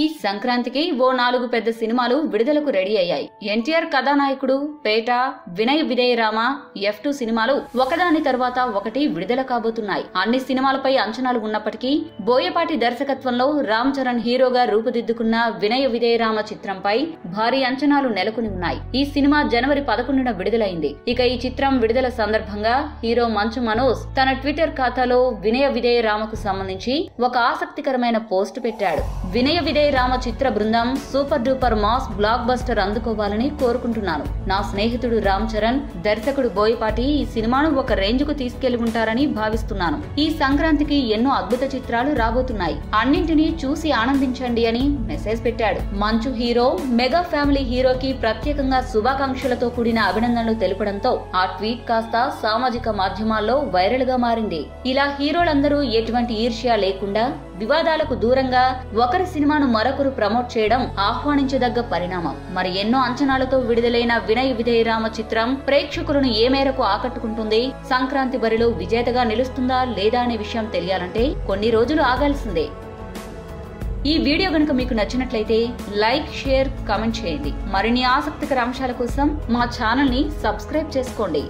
ఈ సంక్రాంతికి ఓ నాలుగు పెద్ద సినిమాలు విడుదలకు రెడీ అయ్యాయి. ఎన్టీఆర్ కథానాయకుడు పేట వినయ్ విజయరామ ఎఫ్ టూ సినిమాలు ఒకదాని తర్వాత ఒకటి విడుదల కాబోతున్నాయి. అన్ని సినిమాలపై అంచనాలు ఉన్నప్పటికీ బోయపాటి దర్శకత్వంలో రామ్ చరణ్ హీరోగా రూపుదిద్దుకున్న వినయ విజయరామ చిత్రంపై భారీ అంచనాలు నెలకొని ఉన్నాయి. ఈ సినిమా జనవరి పదకొండున విడుదలైంది. ఇక ఈ చిత్రం విడుదల సందర్భంగా హీరో మంచు మనోజ్ తన ట్విట్టర్ ఖాతాలో వినయ విధేయరామకు సంబంధించి ఒక ఆసక్తికరమైన పోస్ట్ పెట్టాడు. వినయ విజయ రామ చిత్ర బృందం super duper mass blockbuster అందుకోవాలని కోరుకుంటున్నాను నా స్నేహితుడు రామ్ చరణ్ దర్శకుడు బోయపాటి ఈ సినిమాను ఒక రేంజ్కు తీసుకెళ్ళి ఉంటారని భావిస్తున్నాను. ఈ సంక్రాంతికి ఎన్నో అద్భుత చిత్రాలు రాబోతున్నాయి. అన్నింటినీ చూసి ఆనందించండి అని మెసేజ్ పెట్టాడు. మంచు హీరో మెగా ఫ్యామిలీ హీరోకి ప్రత్యేకంగా శుభాకాంక్షలతో కూడిన అభినందనలు తెలుపడంతో ఆ ట్వీట్ కాస్త సామాజిక మాధ్యమాల్లో వైరల్గా మారింది. ఇలా హీరోలందరూ ఎటువంటి ఈర్ష్య లేకుండా వివాదాలకు దూరంగా ఒకరి సినిమాను మరొకరు ప్రమోట్ చేయడం ఆహ్వానించదగ్గ పరిణామం. మరి ఎన్నో అంచనాలతో విడుదలైన వినయ్ విజయరామ చిత్రం ప్రేక్షకులను ఏ మేరకు ఆకట్టుకుంటుంది? సంక్రాంతి బరిలో విజేతగా నిలుస్తుందా లేదా అనే విషయం తెలియాలంటే కొన్ని రోజులు ఆగాల్సిందే. ఈ వీడియో గనుక మీకు నచ్చినట్లయితే లైక్ షేర్ కామెంట్ చేయండి. మరిన్ని ఆసక్తికర అంశాల కోసం మా ఛానల్ని సబ్స్క్రైబ్ చేసుకోండి.